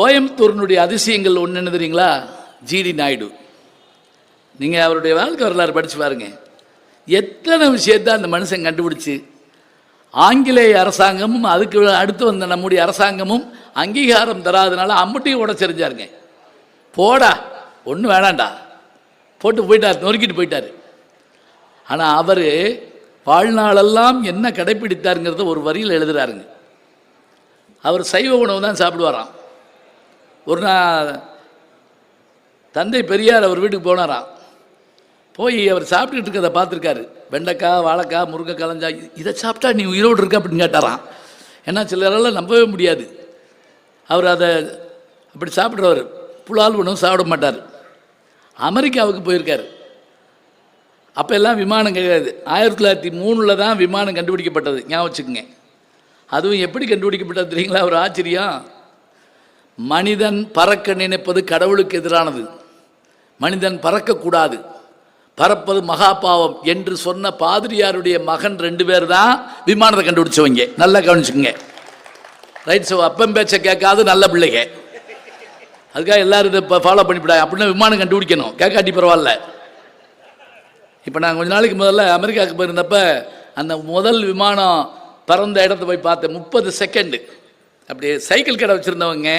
கோயம்புத்தூரினுடைய அதிசயங்கள் ஒன்று என்ன தெரியுங்களா? G D Naidu. நீங்கள் அவருடைய வாழ்க்கை வரலாறு படித்து பாருங்க. எத்தனை விஷயத்தை அந்த மனுஷன் கண்டுபிடிச்சு? ஆங்கிலேய அரசாங்கமும் அதுக்கு அடுத்து வந்த நம்முடைய அரசாங்கமும் அங்கீகாரம் தராதனால அம்பட்டையும் உடச்செறிஞ்சாருங்க. போடா ஒன்றும் வேணாண்டா போட்டு போயிட்டார் நொறுக்கிட்டு போயிட்டார். ஆனால் அவர் வாழ்நாளெல்லாம் என்ன கடைப்பிடித்தாருங்கிறத ஒரு வரியில் எழுதுறாருங்க. அவர் சைவ உணவு தான் சாப்பிடுவாராம். ஒரு நாள் தந்தை பெரியார் அவர் வீட்டுக்கு போனாராம். போய் அவர் சாப்பிட்டுட்டு இருக்கிறத பார்த்துருக்காரு. வெண்டைக்காய் வாழைக்காய் முருங்கைக்காய் கலஞ்சா இதை சாப்பிட்டா நீ உயிரோடு இருக்க அப்படின்னு கேட்டாராம். ஏன்னா சிலரெல்லாம் நம்பவே முடியாது. அவர் அதை அப்படி சாப்பிட்றவர். புலால் ஒன்றும் சாப்பிட மாட்டார். அமெரிக்காவுக்கு போயிருக்கார். அப்போ எல்லாம் விமானம் கிடையாது ஆயிரத்தி தொள்ளாயிரத்தி மூணில் தான் விமானம் கண்டுபிடிக்கப்பட்டது. ஞாபகம் வச்சுக்கோங்க. அதுவும் எப்படி கண்டுபிடிக்கப்பட்டது தெரியுங்களா? ஒரு ஆச்சரியம். மனிதன் பறக்க நினைப்பது கடவுளுக்கு எதிரானது. மனிதன் பறக்கக்கூடாது. பறப்பது மகா பாவம் என்று சொன்ன பாதிரியாருடைய மகன் ரெண்டு பேர் தான் விமானத்தை கண்டுபிடிச்சவங்க. நல்லா கவனிச்சுக்கோங்க. ரைட் ஸோ அப்பம் பேச்சை கேட்காது நல்ல பிள்ளைங்க. அதுக்காக எல்லாரும் இதை இப்போ ஃபாலோ பண்ணிவிடாங்க அப்படின்னா விமானம் கண்டுபிடிக்கணும். கேட்காட்டி பரவாயில்ல. இப்போ நான் கொஞ்ச நாளைக்கு முதல்ல அமெரிக்காவுக்கு போயிருந்தப்ப அந்த முதல் விமானம் பறந்த இடத்த போய் பார்த்தேன். முப்பது செகண்டு அப்படியே சைக்கிள் கடை வச்சுருந்தவங்க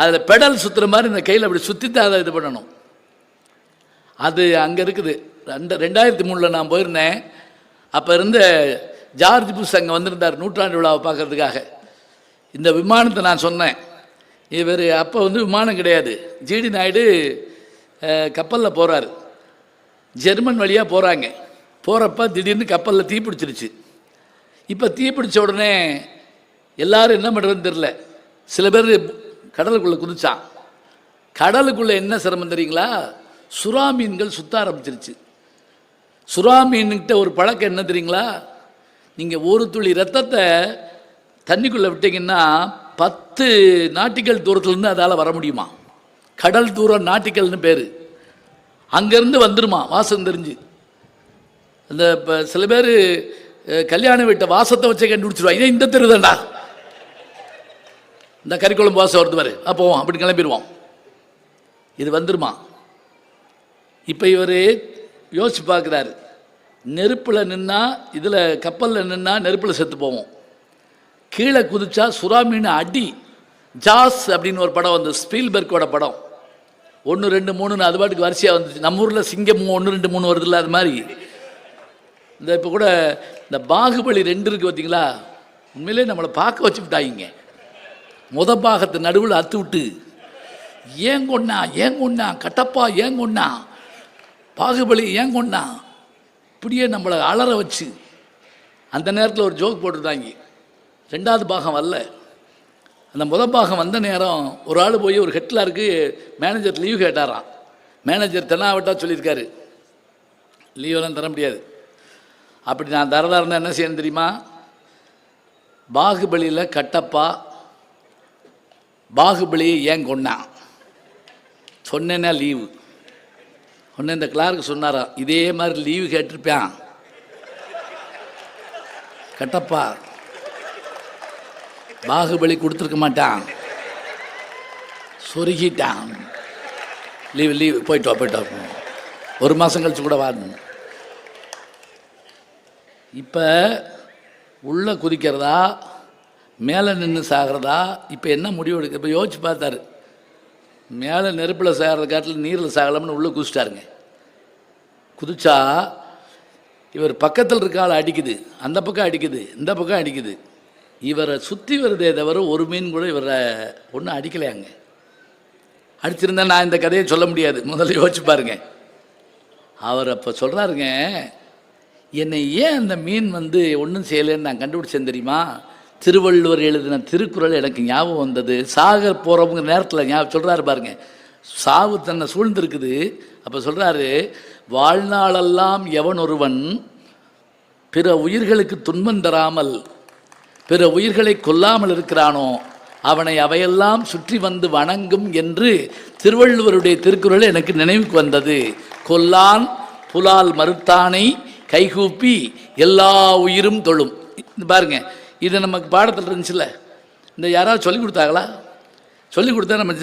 அதில் பெடல் சுற்றுற மாதிரி இந்த கையில் அப்படி சுற்றி தான் அதை இது பண்ணணும். அது அங்கே இருக்குது. ரெண்டு ரெண்டாயிரத்தி மூணில் நான் போயிருந்தேன். அப்போ இருந்த ஜார்ஜ் புஷ் அங்கே வந்திருந்தார் நூற்றாண்டு விழாவை பார்க்கறதுக்காக. இந்த விமானத்தை நான் சொன்னேன். இவர் அப்போ வந்து விமானம் கிடையாது. ஜிடி நாயுடு கப்பலில் போகிறாரு ஜெர்மன் வழியாக போகிறாங்க போகிறப்ப திடீர்னு கப்பலில் தீ பிடிச்சிருச்சு. இப்போ தீ பிடிச்ச உடனே எல்லாரும் என்ன பண்ணுறதுன்னு தெரில சில பேர் கடலுக்குள்ளே குதிச்சான். கடலுக்குள்ளே என்ன சிரமம் தெரியுங்களா? சுறா மீன்கள் சுத்த ஆரம்பிச்சிருச்சு. சுறா மீன்கிட்ட ஒரு பழக்கம் என்ன தெரியுங்களா? நீங்கள் ஒரு துளி ரத்தத்தை தண்ணிக்குள்ளே விட்டீங்கன்னா பத்து நாட்டிக்கல் தூரத்துலேருந்து அதால் வர முடியுமா? கடல் தூரம் நாட்டிக்கல்னு பேர். அங்கேருந்து வந்துருமா? வாசம் தெரிஞ்சு. அந்த இப்போ சில பேர் கல்யாண வீட்டை வாசத்தை வச்சே கண்டுபிடிச்சிருவாங்க. இதே இந்த தெருதாண்டா இந்த கறிக்குழம்பு வாசம் வருது ஆ போவோம். அப்படி கிளம்பிடுவோம். இது வந்துருமா? இப்போ இவர் யோசிச்சு பார்க்குறாரு. நெருப்பில் நின்னா இதில் கப்பலில் நின்னா நெருப்பில் செத்து போவோம். கீழே குதிச்சா சுறா மீன் அடி ஜாஸ் அப்படின்னு ஒரு படம் வந்து ஸ்பீல்பர்க்கோட படம். ஒன்று ரெண்டு மூணுன்னு அது பாட்டுக்கு வரிசையாக வந்துச்சு. நம்ம ஊரில் சிங்கம் ஒன்று ரெண்டு மூணு வருதுல்ல அது மாதிரி. இந்த இப்போ கூட இந்த பாகுபலி ரெண்டு இருக்குது பார்த்தீங்களா உண்மையிலே நம்மளை பார்க்க வச்சு விட்டாயிங்க முத பாகத்து நடுவில் அத்து விட்டு ஏன் கொண்டா ஏன் கொண்டா கட்டப்பா ஏன் கொண்டா பாகுபலி ஏன் கொண்டா இப்படியே நம்மளை அலற வச்சு அந்த நேரத்தில் ஒரு ஜோக் போட்டிருந்தாங்க. ரெண்டாவது பாகம் வரல. அந்த முத பாகம் வந்த நேரம் ஒரு ஆள் போய் ஒரு ஹெட்லருக்கு மேனேஜர் லீவ் கேட்டாராம். மேனேஜர் தென்னாவட்டா சொல்லியிருக்காரு. லீவெல்லாம் தர முடியாது. அப்படி நான் தரதா என்ன செய்யணும் தெரியுமா? பாகுபலியில் கட்டப்பா பாகுபலியை ஏன் கொண்டான்? சொன்னேன்னா லீவு ஒன்று இந்த கிளார்க்கு சொன்னாராம் இதே மாதிரி லீவு கேட்டிருப்பான். கட்டப்பா. பாகுபலி கொடுத்துருக்க மாட்டான். சொருகிட்டான். லீவு லீவு போயிட்டு போயிட்டோம் ஒரு மாதம் கழிச்சு கூட வாங்க இப்போ உள்ளே குதிக்கிறதா மேலே நின்று சாகிறதா? இப்போ என்ன முடிவு எடுக்க இப்போ யோசிச்சு பார்த்தாரு. மேலே நெருப்பில் சாகிறத காட்டில் நீரில் சாகலாம்னு உள்ளே குதிச்சிட்டாருங்க. குதிச்சா இவர் பக்கத்தில் இருக்க ஆள் அடிக்குது. அந்த பக்கம் அடிக்குது. இந்த பக்கம் அடிக்குது. இவரை சுற்றி வருதே தவிர ஒரு மீன் கூட இவரை ஒன்றும் அடிக்கலையாங்க. அடிச்சிருந்தா நான் இந்த கதையை சொல்ல முடியாது. முதல்ல யோசிச்சு பாருங்க. அவர் அப்போ சொல்கிறாருங்க என்னை ஏன் அந்த மீன் வந்து ஒன்றும் செய்யலைன்னு நான் கண்டுபிடிச்சேன் தெரியுமா? திருவள்ளுவர் எழுதின திருக்குறள் எனக்கு ஞாபகம் வந்தது. சாக போகிறவங்க நேரத்தில் ஞாபகம் சொல்கிறாரு பாருங்க. சாவு தன்னை சூழ்ந்திருக்குது. அப்போ சொல்கிறாரு வாழ்நாளெல்லாம் எவன் ஒருவன் பிற உயிர்களுக்கு துன்பம் தராமல் பிற உயிர்களை கொல்லாமல் இருக்கிறானோ அவனை அவையெல்லாம் சுற்றி வந்து வணங்கும் என்று திருவள்ளுவருடைய திருக்குறள் எனக்கு நினைவுக்கு வந்தது. கொல்லான் புலால் மறுத்தானை கைகூப்பி எல்லா உயிரும் தொழும். பாருங்கள் இது நமக்கு பாடத்தில் இருந்துச்சுல்ல. இந்த யாராவது சொல்லி கொடுத்தாங்களா? சொல்லிக் கொடுத்தா நம்ம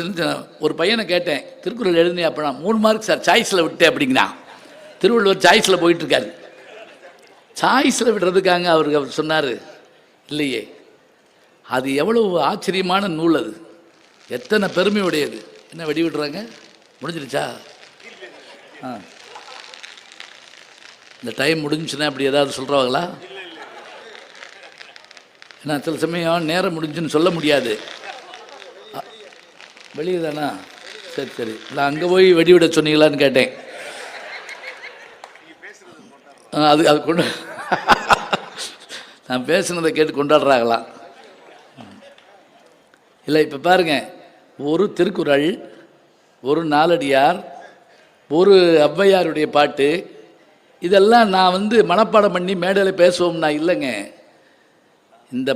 ஒரு பையனை கேட்டேன் திருக்குறள் எழுதுனே அப்படின்னா மூணு மார்க் சார் சாய்ஸில் விட்டேன் அப்படிங்கிறான் திருவள்ளுவர் சாய்ஸில் போயிட்டுருக்காரு சாய்ஸில் விடுறதுக்காக அவருக்கு அவர் சொன்னார் இல்லையே அது எவ்வளவு ஆச்சரியமான நூல் அது. எத்தனை பெருமையுடையது. என்ன வெடி விடுறாங்க? முடிஞ்சிருச்சா? ஆ. இந்த டைம் முடிஞ்சுன்னா அப்படி ஏதாவது சொல்கிறவங்களா நான் சில சமயம் நேரம் முடிஞ்சுன்னு சொல்ல முடியாது. வெளியே தானா சரி சரி. நான் அங்கே போய் வெடி விட சொன்னீங்களான்னு கேட்டேன். அது அது கொண்டு நான் பேசுனதை கேட்டு கொண்டாடுறாங்களாம். இல்லை இப்போ பாருங்க. ஒரு திருக்குறள் ஒரு நாலடியார் ஒரு ஔவையாருடைய பாட்டு இதெல்லாம் நான் வந்து மனப்பாடம் பண்ணி மேடையில் பேசுவோம்னா இல்லைங்க. இந்த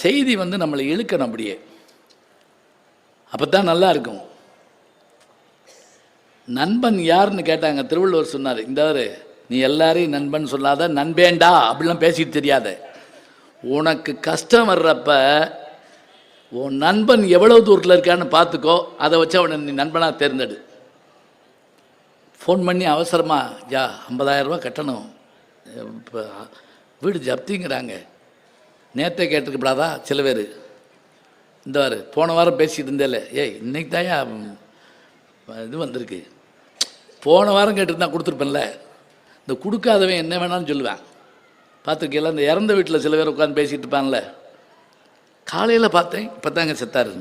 செய்தி வந்து நம்மளை இழுக்கணும் அப்படியே அப்போ தான் நல்லா இருக்கும். நண்பன் யாருன்னு கேட்டாங்க திருவள்ளுவர் சொன்னார் இந்த நீ எல்லாரையும் நண்பன் சொல்லாத நண்பேண்டா அப்படிலாம் பேசிட்டு தெரியாத. உனக்கு கஷ்டம் வர்றப்ப உன் நண்பன் எவ்வளவு தூரத்தில் இருக்கான்னு பார்த்துக்கோ அதை வச்சு அவனை நீ நண்பனாக தேர்ந்தெடு. ஃபோன் பண்ணி அவசரமா ஜா ஐம்பதாயிரரூபா கட்டணும். இப்போ வீடு ஜப்திங்கிறாங்க. நேற்றே கேட்டிருக்கப்படாதா? சில பேர். இந்த வாரம் போன வாரம் பேசிட்டு இருந்தேல ஏய் இன்னைக்கு தாயா இது வந்திருக்கு. போன வாரம் கேட்டிருந்தா கொடுத்துருப்பேன்ல. இந்த கொடுக்காதவன் என்ன வேணாலும் சொல்லுவேன். பார்த்துருக்கீங்களா இந்த இறந்த வீட்டில் சில பேர் உட்காந்து பேசிகிட்டு இருப்பான்ல. காலையில் பார்த்தேன் இப்போ தாங்க செத்தாரு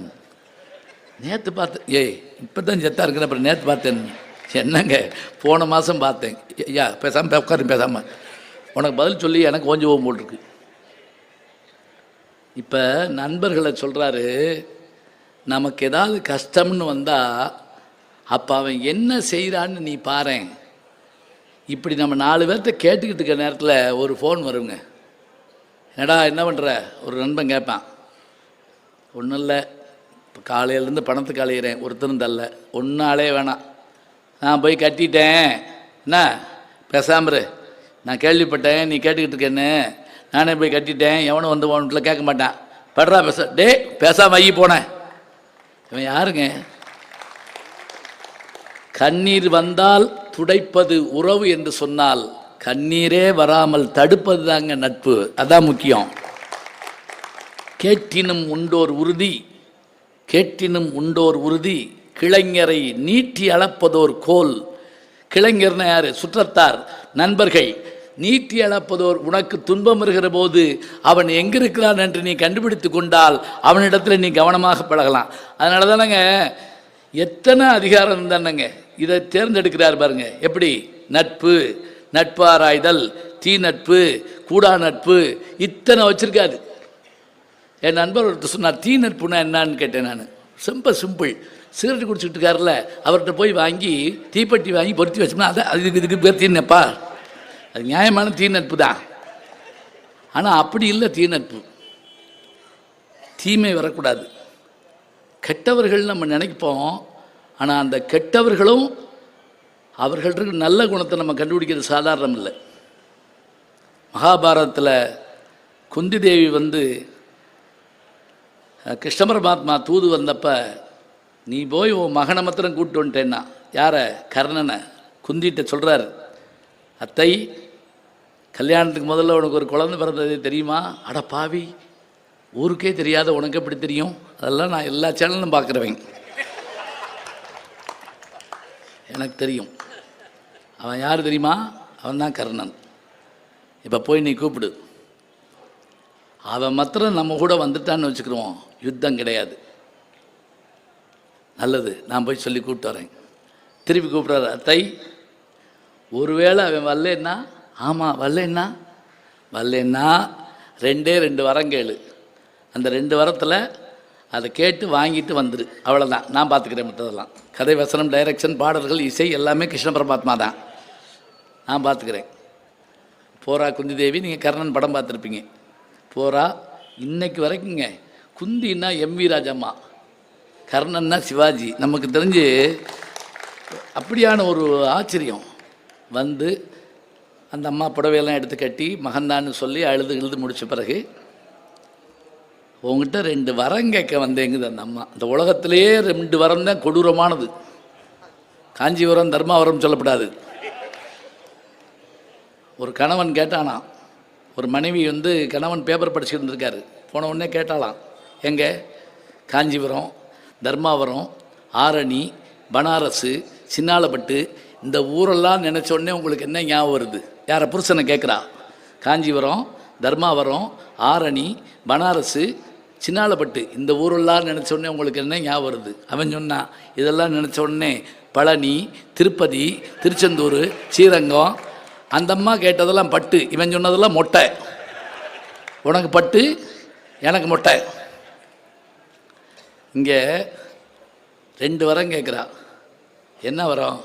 நேற்று பார்த்தேன் ஏய் இப்போ தான் செத்தா இருக்கிற அப்புறம் நேற்று பார்த்தேன். என்னங்க? போன மாதம் பார்த்தேன். ஐயா பேசாமல் உட்காரு பேசாமல் உனக்கு பதில் சொல்லி எனக்கு ஓஞ்சி போகும் போட்டிருக்கு இப்போ நண்பர்களை சொல்கிறாரு நமக்கு ஏதாவது கஷ்டம்னு வந்தால் அப்போ அவன் என்ன செய்கிறான்னு நீ பாரேன். இப்படி நம்ம நாலு பேர்த்த கேட்டுக்கிட்டு இருக்க நேரத்தில் ஒரு ஃபோன் வருங்க. என்னடா என்ன பண்ணுற ஒரு நண்பன் கேட்பான். ஒன்றும் இல்லை. இப்போ காலையிலேருந்து பணத்துக்கு அலையிறேன். ஒருத்தரும் தரல. ஒன்றாலே வேணாம். நான் போய் கட்டிட்டேன். என்ன? பேசாமரு நான் கேள்விப்பட்டேன். நீ கேட்டுக்கிட்டு இருக்கேன்னு. நானே போய் கட்டிட்டேன் எவனும் வந்து உன் வீட்டில் கேட்க மாட்டான். படுறா பேச. டே பேசாம ஐயி போனேன் இவன் யாருங்க? கண்ணீர் வந்தால் துடைப்பது உறவு என்று சொன்னால் கண்ணீரே வராமல் தடுப்பது தாங்க நட்பு. அதான் முக்கியம். கேட்டினும் உண்டோர் உறுதி கேட்டினும் உண்டோர் உறுதி கிளைஞரை நீட்டி அளப்பதோர் கோல். கிளைஞர்னா யார்? சுற்றத்தார். நண்பர்கள். நீட்டி அளப்பதோர் உனக்கு துன்பம் வருகிற போது அவன் எங்கிருக்கிறான் என்று நீ கண்டுபிடித்து கொண்டால் அவனிடத்தில் நீ கவனமாக பழகலாம். அதனால தானேங்க எத்தனை அதிகாரம் தானேங்க இதை தேர்ந்தெடுக்கிறார் பாருங்க. எப்படி? நட்பு நட்பாராய்தல் தீ நட்பு கூடா நட்பு இத்தனை வச்சிருக்காரு. என் நண்பர் ஒருத்தர் சொன்னார் தீ நட்புனா என்னான்னு கேட்டேன் நான். ரொம்ப சிம்பிள் சிகரெட் குடிச்சிட்டு இருக்காருல்ல அவர்கிட்ட போய் வாங்கி தீப்பெட்டி வாங்கி பொருத்தி வச்சோம்னா அதை அது இதுக்கு இதுக்கு பேர் தீ நட்பா அது நியாயமான தீ நட்பு தான். ஆனால் அப்படி இல்லை தீ நட்பு தீமை வரக்கூடாது. கெட்டவர்கள் நம்ம நினைப்போம். ஆனால் அந்த கெட்டவர்களும் அவர்கள்ட்ட நல்ல குணத்தை நம்ம கண்டுபிடிக்கிறது சாதாரணம் இல்லை மகாபாரதத்தில் குந்தி தேவி வந்து கிருஷ்ண பரமாத்மா தூது வந்தப்போ நீ போய் உன் மகனை மாத்திரம் கூப்பிட்டு வந்துட்டேன்னா யாரை? கர்ணனை. குந்திட்ட சொல்கிறார் அத்தை கல்யாணத்துக்கு முதல்ல உனக்கு ஒரு குழந்தை பிறந்தது தெரியுமா? அட பாவி ஊருக்கே தெரியாத உனக்கு எப்படி தெரியும்? அதெல்லாம் நான் எல்லா சேனலும் பார்க்குறவன். எனக்கு தெரியும். அவன் யார் தெரியுமா? அவன் தான் கர்ணன். இப்போ போய் நீ கூப்பிடு. அவன் மாத்திரம் நம்ம கூட வந்துட்டான்னு வச்சுக்கிறோம் யுத்தம் கிடையாது. நல்லது நான் போய் சொல்லி கூப்பிட்டு வரேன். திருப்பி கூப்பிட்றாரு அத்தை. ஒருவேளை அவன் வரலன்னா ஆமாம் வரலன்னா வரலன்னா ரெண்டே ரெண்டு வரம் கேளு. அந்த ரெண்டு வரத்தில் அதை கேட்டு வாங்கிட்டு வந்துரு. அவ்வளோதான் நான் பார்த்துக்கிறேன் மற்றதெல்லாம் கதை வசனம் டைரக்ஷன் பாடல்கள் இசை எல்லாமே கிருஷ்ண பரமாத்மா தான். நான் பார்த்துக்கிறேன் போரா குந்தி தேவி நீங்கள் கர்ணன் படம் பார்த்துருப்பீங்க போரா இன்னைக்கு வரைக்குங்க. குந்தின்னா எம் வி ராஜம்மா. கர்ணன்னா சிவாஜி. நமக்கு தெரிஞ்சு அப்படியான ஒரு ஆச்சரியம். வந்து அந்த அம்மா புடவையெல்லாம் எடுத்து கட்டி மகன்தான்னு சொல்லி அழுது எழுது முடித்த பிறகு உங்ககிட்ட ரெண்டு வரம் கேட்க வந்தேங்குது அந்த அம்மா. இந்த உலகத்திலேயே ரெண்டு வரம் தான் கொடூரமானது. காஞ்சிபுரம் தர்மாவரம் சொல்லப்படாது. ஒரு கணவன் கேட்டானா ஒரு மனைவி வந்து கணவன் பேப்பர் படிச்சுட்டு இருந்திருக்காரு. போன உடனே கேட்டாலாம் எங்கே? காஞ்சிபுரம் தர்மாவரம் ஆரணி பனாரஸு சின்னாலப்பட்டு. இந்த ஊரெல்லாம் நினச்ச உடனே உங்களுக்கு என்ன ஞாபகம் வருது? யாரை புருஷனை கேட்குறா காஞ்சிபுரம் தர்மாவரம் ஆரணி பனாரஸு சின்னாலப்பட்டு. இந்த ஊரெல்லாம் நினச்ச உடனே உங்களுக்கு என்ன ஞாபகம் வருது? அவன் சொன்னான் இதெல்லாம் நினச்ச உடனே பழனி திருப்பதி திருச்செந்தூர் ஸ்ரீரங்கம். அந்த அம்மா கேட்டதெல்லாம் பட்டு. இவன் சொன்னதெல்லாம் மொட்டை. உனக்கு பட்டு எனக்கு மொட்டை. இங்கே ரெண்டு வரம் கேட்குறா என்ன வரம்?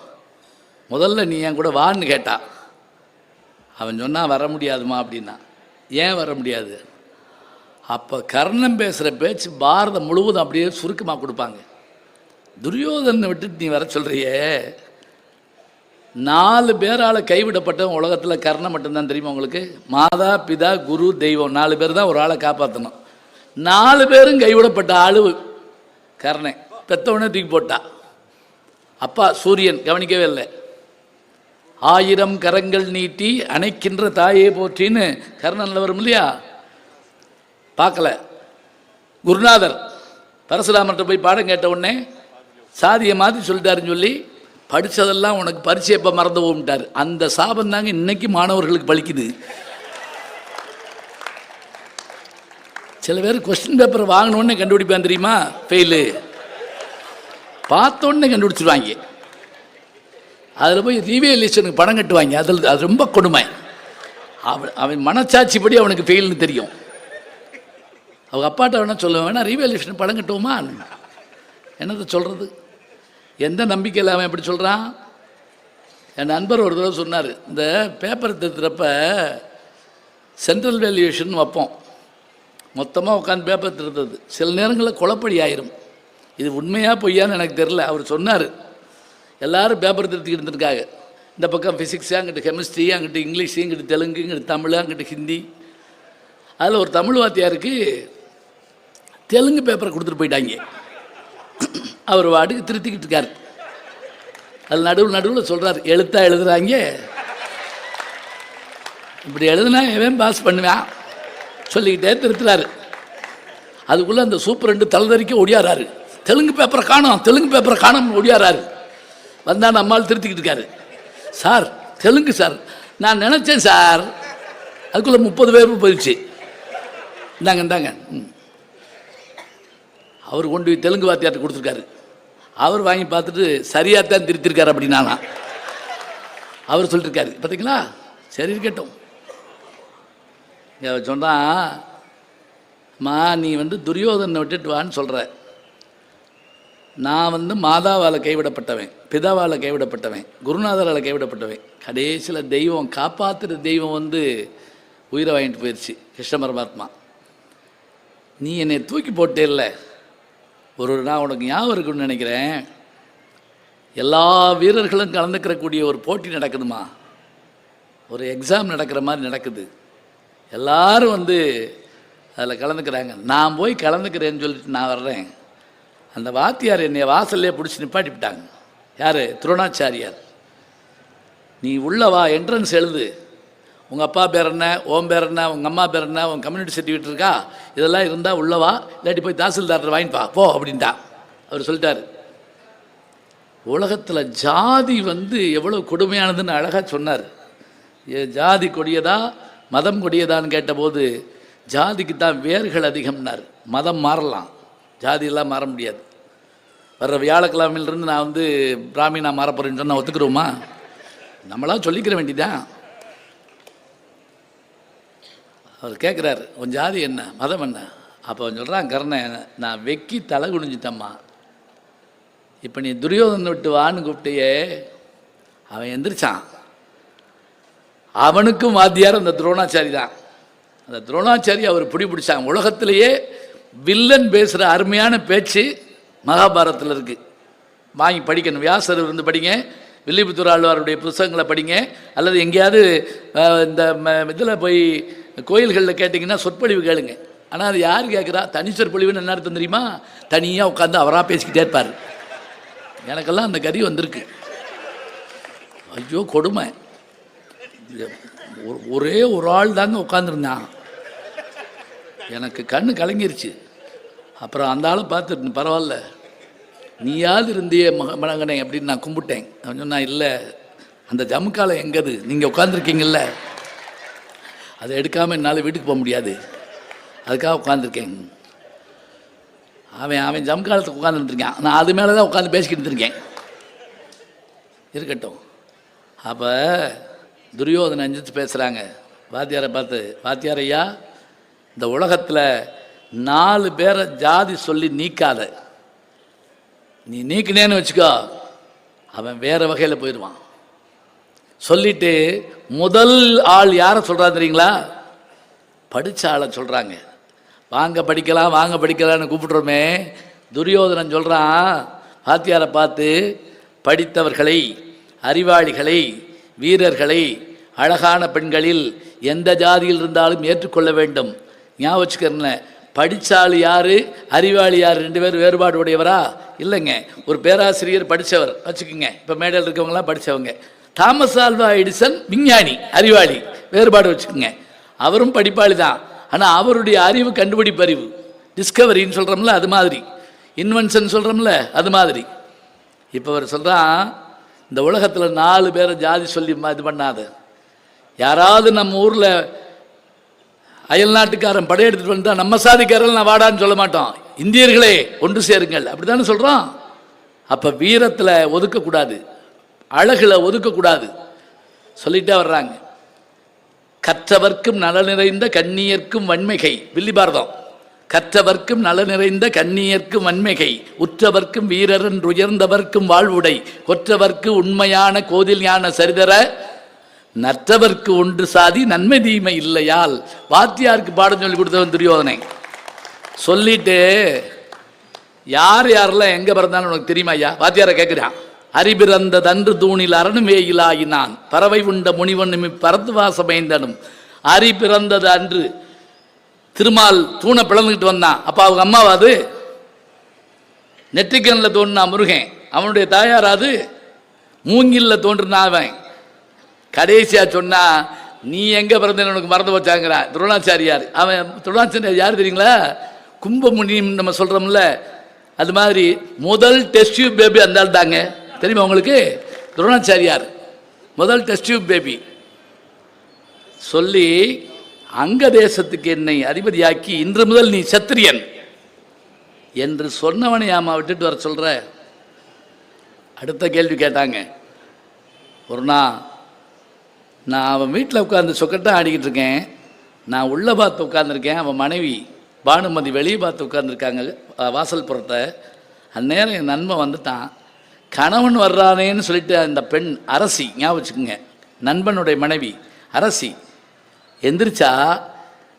முதல்ல நீ என் கூட வான்னு கேட்டா. அவன் சொன்னால் வர முடியாதுமா அப்படின்னா. ஏன் வர முடியாது? அப்போ கர்ணன் பேசுகிற பேச்சு பாரதம் முழுவதும் அப்படியே சுருக்கமாக கொடுப்பாங்க. துரியோதனை விட்டுட்டு நீ வர சொல்கிறியே நாலு பேரால் கைவிடப்பட்டவன் உலகத்தில் கர்ணன் மட்டும்தான் தெரியுமா உங்களுக்கு? மாதா பிதா குரு தெய்வம் நாலு பேர் தான் ஒரு ஆளை காப்பாற்றணும் நாலு பேரும் கைவிடப்பட்ட ஆளு கர்ணன். பெத்தவனே தூக்கி போட்டா. அப்பா சூரியன் கவனிக்கவே இல்லை. ஆயிரம் கரங்கள் நீட்டி அணைக்கின்ற தாயே போற்றின்னு கர்ணனில் வரும் இல்லையா? பார்க்கல. குருநாதர் பரசுராமர்கிட்ட போய் பாடம் கேட்ட உடனே சாதியை மாற்றி சொல்லிட்டாருன்னு சொல்லி படித்ததெல்லாம் உனக்கு பரிச்சை எப்போ மறந்து போகும்ட்டார் அந்த சாபம் தாங்க இன்னைக்கு மாணவர்களுக்கு பழிக்குது சில பேர் கொஸ்டின் பேப்பர் வாங்கினோடனே கண்டுபிடிப்பேன் தெரியுமா? ஃபெயிலு பார்த்தோன்னே கண்டுபிடிச்சிருவாங்க. அதில் போய் ரீவேலியேஷனுக்கு பணம் கட்டுவாங்க. அதில் அது ரொம்ப கொடுமை. அவன் அவன் மனச்சாட்சிப்படி அவனுக்கு ஃபெயில்னு தெரியும். அவங்க அப்பாட்ட வேணா சொல்லுவேன். வேணா ரீவேலியேஷன் பணம் கட்டுவோமா? என்னத்தை சொல்கிறது எந்த நம்பிக்கையில் அவன் எப்படி சொல்கிறான் என் நண்பர் ஒரு தடவை சொன்னார். இந்த பேப்பர் திருத்துறப்ப சென்ட்ரல் வேல்யூவேஷன் வைப்போம். மொத்தமாக உட்காந்து பேப்பர் திருத்துறது. சில நேரங்களில் குழப்படி ஆயிரும். இது உண்மையாக பொய்யான்னு எனக்கு தெரில அவர் சொன்னார். எல்லாரும் பேப்பர் திருத்திக்கிட்டு இருந்திருக்காங்க. இந்த பக்கம் ஃபிசிக்ஸு அங்கிட்டு கெமிஸ்ட்ரி அங்கிட்டு இங்கிலீஷு இங்கிட்டு தெலுங்கு இங்கிட்டு தமிழ் அங்கிட்டு ஹிந்தி. அதில் ஒரு தமிழ் வாத்தியாருக்கு தெலுங்கு பேப்பரை கொடுத்துட்டு போயிட்டாங்க. அவர் வாட்டுக்கு திருத்திக்கிட்டு இருக்கார். அது நடுவில் நடுவில் சொல்கிறார் எழுத்தா எழுதுகிறாங்க இப்படி எழுதுனா எவன் பாஸ் பண்ணுவேன்? சொல்லிக்கிட்டே திருத்துறாரு. அதுக்குள்ளே அந்த சூப்பரண்டு தலைதறிக்க ஒடியாராரு தெலுங்கு பேப்பரை காணோம் தெலுங்கு பேப்பரை காணோம் ஒடியாராரு வந்தால் அம்மாள் திருத்திக்கிட்டு இருக்காரு. Sir Telugu sir. நான் நினச்சேன் சார். அதுக்குள்ளே முப்பது பேர் போயிடுச்சு. இந்தாங்க இந்தாங்க. ம். அவர் கொண்டு போய் தெலுங்கு வாத்தியார்ட்ட கொடுத்துருக்காரு. அவர் வாங்கி பார்த்துட்டு சரியாக தான் திருத்திருக்காரு அப்படின்னானா. அவர் சொல்லியிருக்காரு பார்த்தீங்களா சரி இருக்கட்டும். சொன்னால் மா நீ வந்து துரியோதனை விட்டுட்டு வான்னு சொல்கிற நான் வந்து மாதாவால் கைவிடப்பட்டவன் பிதாவால் கைவிடப்பட்டவன் குருநாதரால் கைவிடப்பட்டவன். கடைசியில் தெய்வம் காப்பாற்றுற தெய்வம் வந்து உயிரை வாங்கிட்டு போயிடுச்சு கிருஷ்ண பரமாத்மா. நீ என்னை தூக்கி போட்டே இல்லை ஒரு நான் உனக்கு ஞாபகம் இருக்குன்னு நினைக்கிறேன். எல்லா வீரர்களும் கலந்துக்கிறக்கூடிய ஒரு போட்டி நடக்குதுமா? ஒரு எக்ஸாம் நடக்கிற மாதிரி நடக்குது. எல்லாரும் வந்து அதில் கலந்துக்கிறாங்க. நான் போய் கலந்துக்கிறேன்னு சொல்லிட்டு நான் வர்றேன். அந்த வாத்தியார் என்னை வாசல்லே பிடிச்சி நிப்பாட்டி விட்டாங்க. யார்? துரோணாச்சாரியார். நீ உள்ளே வா என்ட்ரன்ஸ் எழுது. உங்கள் அப்பா பேர் என்ன? ஓம் பேர் என்ன? உங்கள் அம்மா பேர் என்ன? உங்கள் கம்யூனிட்டி சர்டிஃபிகேட் இருக்கா? இதெல்லாம் இருந்தால் உள்ளவா இல்லாட்டி போய் தாசில்தார்கிட்ட வாங்கிப்பா போ அப்படின்ட்டா. அவர் சொல்லிட்டார். உலகத்தில் ஜாதி வந்து எவ்வளோ கொடுமையானதுன்னு அழகாக சொன்னார். ஏ ஜாதி கொடியதா மதம் கொடியதான்னு கேட்டபோது ஜாதிக்கு தான் வேர்கள் அதிகம்னார். மதம் மாறலாம். ஜாதியெல்லாம் மாற முடியாது. வர்ற வியாழக்கிழமையிலிருந்து நான் வந்து பிராமினா மாற சொன்னால் ஒத்துக்கிறோமா? நம்மளா சொல்லிக்கிற வேண்டிதான். அவர் கேட்குறாரு உன் ஜாதி என்ன? மதம் என்ன? அப்போ அவன் சொல்கிறான் கர்ணன் நான் வெக்கி தலை குனிஞ்சிட்டம்மா. இப்போ நீ துரியோதனை விட்டு வான்னு கூப்பிட்டையே. அவன் எந்திரிச்சான். அவனுக்கும் வாத்தியார் அந்த துரோணாச்சாரி தான் அந்த துரோணாச்சாரி அவர் பிடி பிடிச்சாங்க உலகத்திலேயே வில்லன் பேசுகிற அருமையான பேச்சு மகாபாரதத்தில் இருக்குது வாங்கி படிக்கணும். வியாசர் இருந்து படிங்க. வில்லிபுத்தூர் ஆழ்வாருடைய புத்தகங்களை படிங்க. அல்லது எங்கேயாவது இந்த இதில் போய் கோயில்களில் கேட்டிங்கன்னா சொற்பொழிவு கேளுங்க. ஆனால் அது யார் கேட்குறா தனி சொற்பொழிவுன்னு என்ன அர்த்தம் தெரியுமா? தனியாக உட்காந்து அவராக பேசிக்கிட்டே இருப்பார். எனக்கெல்லாம் அந்த கதி வந்திருக்கு. ஐயோ கொடுமை. ஒரே ஒரு ஆள் தாங்க உட்காந்துருந்தான் எனக்கு கண்ணு கலங்கிருச்சு. அப்புறம் அந்த ஆளை பார்த்துட்டு பரவாயில்ல. நீயாவது இருந்தியே மக மகனே அப்படின்னு நான் கும்பிட்டேன். அவன் சொன்னான் இல்லை அந்த ஜமுக்கால எங்கது? நீங்கள் உட்காந்துருக்கீங்கல்ல அதை எடுக்காமல் என்னால் வீட்டுக்கு போக முடியாது. அதுக்காக உட்காந்துருக்கேன் அவன் அவன் ஜம்காலத்துக்கு உட்காந்துருந்துருக்கான் நான் அது மேலே தான் உட்காந்து பேசிக்கிட்டு இருக்கேன் இருக்கட்டும். அப்போ துரியோதனை அஞ்சித்து பேசுகிறாங்க வாத்தியாரை பார்த்து வாத்தியார் ஐயா இந்த உலகத்தில் நாலு பேரை ஜாதி சொல்லி நீக்காத. நீ நீக்கினேன்னு வச்சுக்கோ அவன் வேறு வகையில் போயிடுவான். சொல்லிட்டு முதல் ஆள் யாரை சொல்கிறான் தெரியுங்களா? படித்த ஆளை சொல்கிறாங்க வாங்க படிக்கலாம் வாங்க படிக்கலாம்னு கூப்பிட்றோமே துரியோதனன் சொல்கிறான் வாத்தியாரை பார்த்து படித்தவர்களை அறிவாளிகளை வீரர்களை அழகான பெண்களில் எந்த ஜாதியில் இருந்தாலும் ஏற்றுக்கொள்ள வேண்டும். ஞாபகம் வச்சுக்கிறேன் படித்தாள் யார் அறிவாளி யார் ரெண்டு பேரும் வேறுபாடு உடையவரா இல்லைங்க. ஒரு பேராசிரியர் படித்தவர் வச்சுக்கோங்க. இப்போ மேடையில் இருக்கவங்களாம் படித்தவங்க தாமஸ் ஆல்வா எடிசன் விஞ்ஞானி அறிவாளி. வேறுபாடு வச்சுக்கோங்க. அவரும் படிப்பாளி தான். ஆனால் அவருடைய அறிவு கண்டுபிடிப்பு அறிவு டிஸ்கவரின்னு சொல்கிறோம்ல அது மாதிரி. இன்வென்ஷன் சொல்கிறோம்ல அது மாதிரி. இப்போ அவர் சொல்கிறான் இந்த உலகத்தில் நாலு பேரை ஜாதி சொல்லி இது பண்ணாத. யாராவது நம்ம ஊரில் அயல் நாட்டுக்காரன் படையெடுத்துட்டு வந்தா நம்ம சாதிக்காரன் நான் வாடான்னு சொல்ல மாட்டோம். இந்தியர்களே ஒன்று சேருங்கள். அப்படி தானே சொல்கிறோம் அப்போ வீரத்தில் ஒதுக்கக்கூடாது. அழகுல ஒதுக்கக்கூடாது. சொல்லிட்டே வர்றாங்க. கற்றவர்க்கும் நல நிறைந்த கண்ணியர்க்கும் வன்மைகை. வில்லி பாரதம். கற்றவர்க்கும் நல நிறைந்த கண்ணியர்க்கும் வன்மைகை. உற்றவர்க்கும் வீரரன் உயர்ந்தவர்க்கும் வாழ்வுடை. கொற்றவர்க்கு உண்மையான கோதில் ஞான சரிதர நற்றவர்க்கு ஒன்று சாதி நன்மை தீமை இல்லையால். வாத்தியாருக்கு பாடம் சொல்லி கொடுத்தவன் துரியோதனை. சொல்லிட்டு யார் யாரெல்லாம் எங்கே பிறந்தாலும் உனக்கு தெரியுமா ஐயா? வாத்தியாரை கேட்குறான் அறிபிறந்த தன்று தூணில் அரணுமேயிலாயினான் பறவை உண்ட முனிவனும் பரத்து வாசமைந்தனும் அரி பிறந்தது அன்று திருமால் தூணை பிளந்துக்கிட்டு வந்தான். அப்போ அவங்க அம்மாவாது நெற்றிக்கண்ணில் தோன்றினா முருகன் அவனுடைய தாயாராது மூங்கில்ல தோன்றினா அவன். கடைசியா சொன்னா நீ எங்க பிறந்த உனக்கு மறந்து வச்சாங்கிறான் துரோணாச்சாரியார். அவன் துரோணாச்சாரியார் யார் தெரியுங்களா? கும்பமுனின்னு நம்ம சொல்றோம்ல. அது மாதிரி முதல் டெஸ்ட் டியூப் பேபி அந்த ஆள் தாங்க தெரியுமா உங்களுக்கு? துரோணாச்சாரியார். முதல் டெஸ்ட் டியூப் பேபி சொல்லி அங்க தேசத்துக்கு என்னை அதிபதியாக்கி இன்று முதல் நீ சத்திரியன் என்று சொன்னவனை ஆமா விட்டுட்டு வர சொல்ற? அடுத்த கேள்வி கேட்டாங்க. ஒரு நாள் நான் அவன் வீட்டில் உட்காந்து சொக்கட்டாக ஆடிக்கிட்டு இருக்கேன். நான் உள்ளே பார்த்து உட்காந்துருக்கேன் அவன் மனைவி பானுமதி வெளியே பார்த்து உட்காந்துருக்காங்க வாசல் புறத்தை. அந்நேரம் என் நண்பன் வந்துட்டான். கணவன் வர்றானேன்னு சொல்லிட்டு அந்த பெண் அரசி ஞாபகம் வச்சுக்கோங்க. நண்பனுடைய மனைவி அரசி. எந்திரிச்சா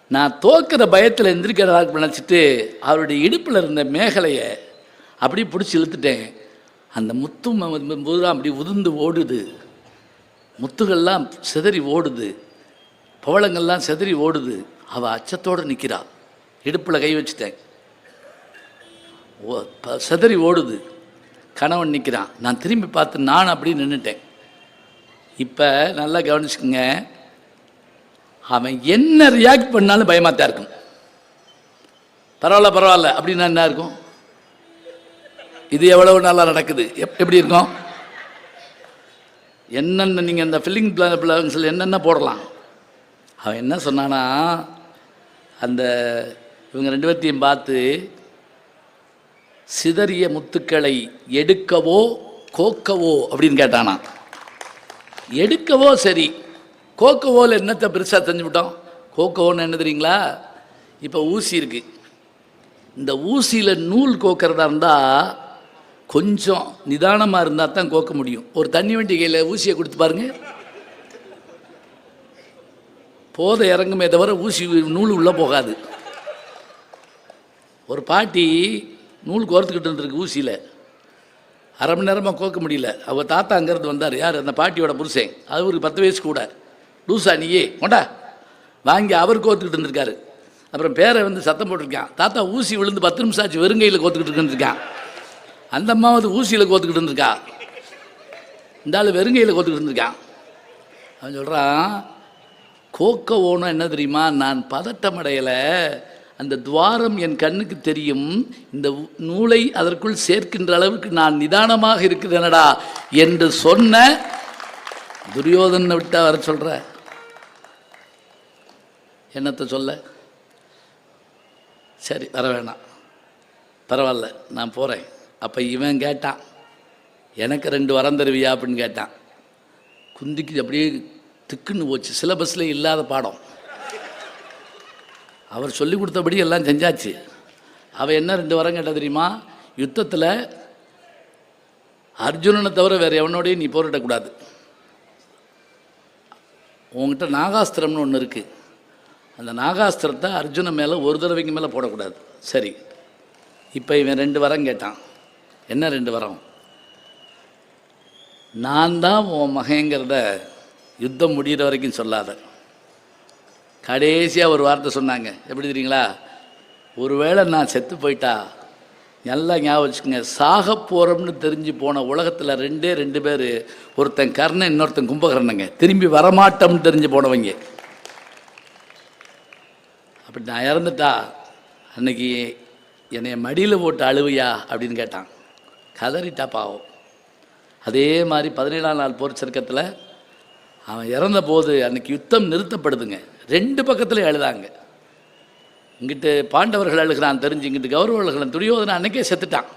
நான் தோக்கிற பயத்தில் எந்திரிக்கிறதா நினச்சிட்டு அவருடைய இடுப்பில் இருந்த மேகலையை அப்படி பிடிச்சி இழுத்துட்டேன். அந்த முத்தும் பூரா அப்படி உதிர்ந்து ஓடுது. முத்துகள்லாம் சிதறி ஓடுது. பவளங்கள்லாம் சிதறி ஓடுது. அவள் அச்சத்தோடு நிற்கிறாள் இடுப்பில் கை வச்சுட்டேன். ஓ சிதறி ஓடுது. கணவன் நிற்கிறான் நான் திரும்பி பார்த்து நான் அப்படி நின்றுட்டேன் இப்போ நல்லா கவனிச்சுக்கோங்க. அவன் என்ன ரியாக்ட் பண்ணாலும் பயமாக தான் இருக்கும். பரவாயில்ல பரவாயில்ல. அப்படின்னா என்ன இருக்கும்? இது எவ்வளவு நல்லா நடக்குது? எப் எப்படி இருக்கும்? என்னென்ன நீங்கள் அந்த ஃபில்லிங் பிளான்ஸில் என்னென்ன போடலாம்? அவன் என்ன சொன்னானா அந்த இவங்க ரெண்டு பேர்த்தையும் பார்த்து சிதறிய முத்துக்களை எடுக்கவோ கோக்கவோ அப்படின்னு கேட்டானா. எடுக்கவோ சரி கோக்கவோவில் என்னத்தை பெருசாக செஞ்சு விட்டோம்? கோக்கவோன்னு என்ன தெரியுங்களா? இப்போ ஊசி இருக்குது இந்த ஊசியில் நூல் கோக்கிறதா இருந்தால் கொஞ்சம் நிதானமாக இருந்தால் தான் கோக்க முடியும். ஒரு தண்ணி வண்டி கையில் ஊசியை கொடுத்து பாருங்க. போத இறங்குமே தவிர ஊசி நூல் உள்ளே போகாது. ஒரு பாட்டி நூல் கோர்த்துக்கிட்டு இருந்திருக்கு ஊசியில். அரை மணி நேரமாக கோக்க முடியல. அவள் தாத்தா அங்கேருந்து வந்தார். யார்? அந்த பாட்டியோட புருஷன். அது ஒரு பத்து வயசு கூட. லூசா நீயே கொண்டா. வாங்கி அவர் கோர்த்துக்கிட்டு இருந்திருக்காரு. அப்புறம் பேரை வந்து சத்தம் போட்டிருக்கான். தாத்தா ஊசி விழுந்து பத்து நிமிஷம் ஆச்சு. வெறுங்கையில் கோத்துக்கிட்டு இருக்குன்னு இருக்கான் அந்த அம்மா வந்து ஊசியில் கோத்துக்கிட்டு இருந்திருக்கா. இந்த ஆள் வெறுங்கையில் கோத்துக்கிட்டு இருந்திருக்கான் அவன் சொல்கிறான் கோக்க ஓணும் என்ன தெரியுமா? நான் பதட்டம் அடையலை. அந்த துவாரம் என் கண்ணுக்கு தெரியும். இந்த நூலை அதற்குள் சேர்க்கின்ற அளவுக்கு நான் நிதானமாக இருக்கிறேனடா என்று சொன்ன துரியோதனை விட்டா வர சொல்ற. என்னத்தை சொல்ல? சரி வர வேணாம். பரவாயில்ல நான் போகிறேன் அப்போ இவன் கேட்டான் எனக்கு ரெண்டு வரம் தருவியா? அப்படின்னு கேட்டான். குந்திக்கு அப்படியே திக்குன்னு போச்சு. சிலபஸில் இல்லாத பாடம். அவர் சொல்லி கொடுத்தபடி எல்லாம் செஞ்சாச்சு. அவள் என்ன ரெண்டு வரம் கேட்டால் தெரியுமா? யுத்தத்தில் அர்ஜுனனை தவிர வேறு எவனோடையும் நீ போரிடக்கூடாது. உங்ககிட்ட நாகாஸ்திரம்னு ஒன்று இருக்குது அந்த நாகாஸ்திரத்தை அர்ஜுனன் மேலே ஒரு தடவைக்கு மேலே போடக்கூடாது. சரி. இப்போ இவன் ரெண்டு வரம் கேட்டான். என்ன ரெண்டு வரம்? நான் தான் உன் மகங்கிறத யுத்தம் முடிகிற வரைக்கும் சொல்லாத. கடைசியாக ஒரு வார்த்தை சொன்னாங்க. எப்படி தெரியுங்களா? ஒருவேளை நான் செத்து போயிட்டா நல்லா ஞாபகம் வச்சுக்கோங்க சாக போகிறோம்னு தெரிஞ்சு போன உலகத்தில் ரெண்டே ரெண்டு பேர் ஒருத்தன் கர்ணன் இன்னொருத்தன் கும்பகர்ணங்க. திரும்பி வரமாட்டோம்னு தெரிஞ்சு போனவங்க. அப்படி நான் இறந்துட்டா அன்னைக்கு என்னை மடியில் போட்டு அழுவியா அப்படின்னு கேட்டான். கதறிட்டா பாவம். அதே மாதிரி பதினேழாம் நாள் போர் சருக்கத்தில் அவன் இறந்த போது அன்னைக்கு யுத்தம் நிறுத்தப்படுதுங்க. ரெண்டு பக்கத்தில் அழுதாங்க இங்கிட்டு பாண்டவர்கள் அழுகிறான் தெரிஞ்சு இங்கிட்டு கௌரவர்களும் துரியோதனை அன்னைக்கே செத்துட்டான்.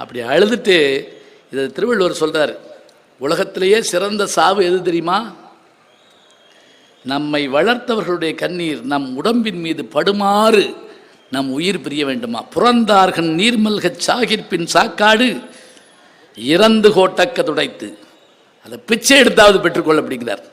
அப்படி அழுதுட்டு இதை திருவள்ளுவர் சொல்கிறார் உலகத்திலேயே சிறந்த சாவு எது தெரியுமா? நம்மை வளர்த்தவர்களுடைய கண்ணீர் நம் உடம்பின் மீது படுமாறு நம் உயிர் பிரிய வேண்டுமா? புறந்தார்கன் நீர்மல்கச் சாகிற்பின் சாக்காடு. இறந்து கோட்டக்க துடைத்து அதை பிச்சை எடுத்தாவது பெற்றுக்கொள்ள அப்படிங்கிறார்.